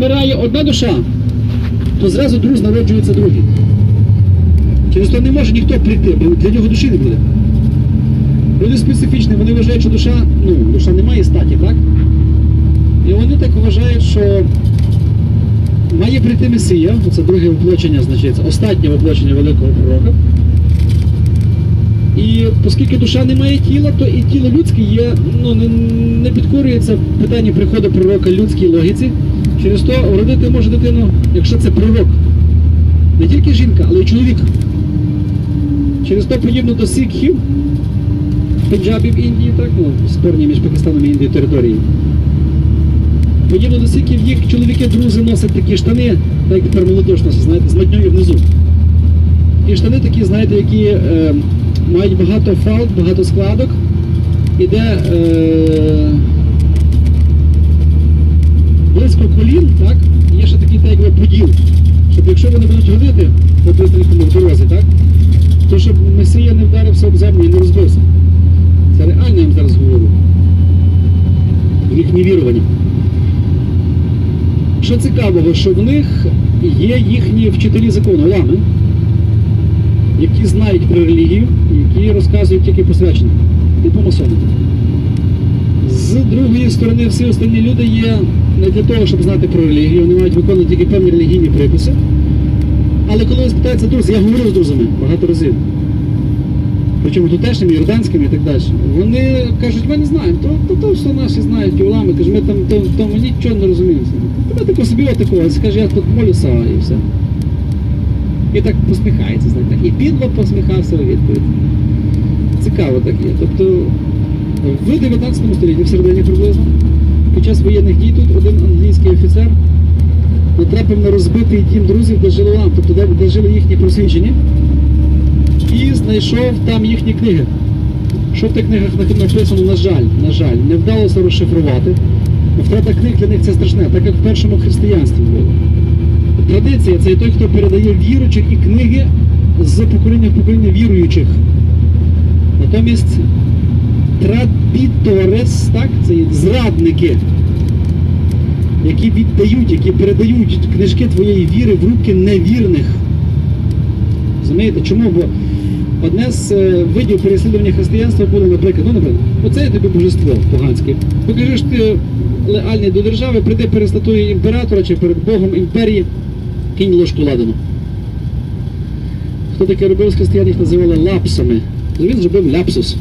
Вмирає одна душа, то зразу друг народжується другий. Через то не може ніхто прийти, бо для нього душі не буде. Люди специфічні, вони вважають, що душа, ну, душа не має статі, так? І вони так вважають, що має прийти Месія, це друге воплочення, значить, останнє воплочення великого пророка. І оскільки душа не має тіла, то і тіло людське є, ну, не, підкорюється питанню приходу пророка людській логіці. Через то родити може дитину, якщо це пророк. Не тільки жінка, але й чоловік. Через то подібно до сікхів, пенджабів Індії, так, ну, спорні між Пакистаном і Індією території. Подібно до сікхів, їх чоловіки-друзи носять такі штани, так як тепер молодіж носить, знаєте, з мадньою внизу. І штани такі, знаєте, які е, мають багато фалд, багато складок, і де е, близько колін, так, є ще такий так, якби поділ, щоб якщо вони будуть ходити по пристрілкому в дорозі, так, то щоб Месія не вдарився об землю і не розбився. Це реально я їм зараз говорю. Їхні вірування. Що цікавого, що в них є їхні вчителі закону, лами, які знають про релігію, які розказують тільки посвячення, типу масони. З другої сторони, всі останні люди є не для того, щоб знати про релігію, вони мають виконувати тільки певні релігійні приписи. Але коли ви спитаєте друзі, я говорив з друзями багато разів, причому тутешніми, йорданськими і так далі, вони кажуть, ми не знаємо, то, то, то все наші знають, улами, кажуть, ми там то, тому нічого не розуміємо. Ми тако собі отакого, скаже, я тут молюся і все. І так посміхається, знаєте, і підло посміхався у відповідь. Цікаво так є. Тобто в 19 столітті, в середині приблизно, під час воєнних дій тут один англійський офіцер натрапив на розбитий дім друзів, де жили лам, тобто де, жили їхні просвідчені, і знайшов там їхні книги. Що в тих книгах написано, на жаль, на жаль, не вдалося розшифрувати. Втрата книг для них це страшне, так як в першому християнстві було. Традиція це той, хто передає віручих і книги з покоління в покоління віруючих. Натомість трапіторес, так, це є зрадники, які віддають, які передають книжки твоєї віри в руки невірних. Розумієте, чому? Бо одне з е, видів переслідування християнства було, наприклад, ну, наприклад, оце тобі божество поганське. Покажи, що ти леальний до держави, прийди перед статуєю імператора чи перед Богом імперії, кинь ложку ладану. Хто таке робив з християн, їх називали лапсами. Він зробив ляпсус.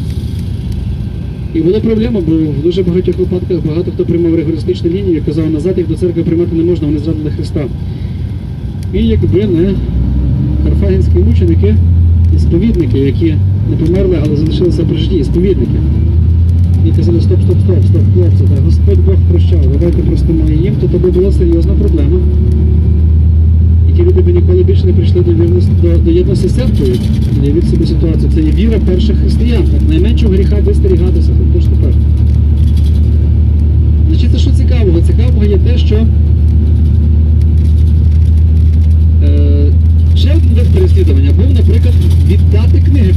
І була проблема, бо в дуже багатьох випадках багато хто приймав ригористичну лінію і казав, назад їх до церкви приймати не можна, вони зрадили Христа. І якби не карфагенські мученики і сповідники, які не померли, але залишилися при житті, сповідники. І казали, стоп, стоп, стоп, стоп, хлопці, так, Господь Бог прощав, давайте простимо їм, то би була серйозна проблема які люди би ніколи більше не прийшли до, до, до єдності з церквою. Уявіть собі ситуацію. Це є віра перших християн. Так найменшого гріха вистерігатися, хоч тепер. Значить, це що цікавого? Цікавого є те, що е, ще один вид переслідування був, наприклад, віддати книги.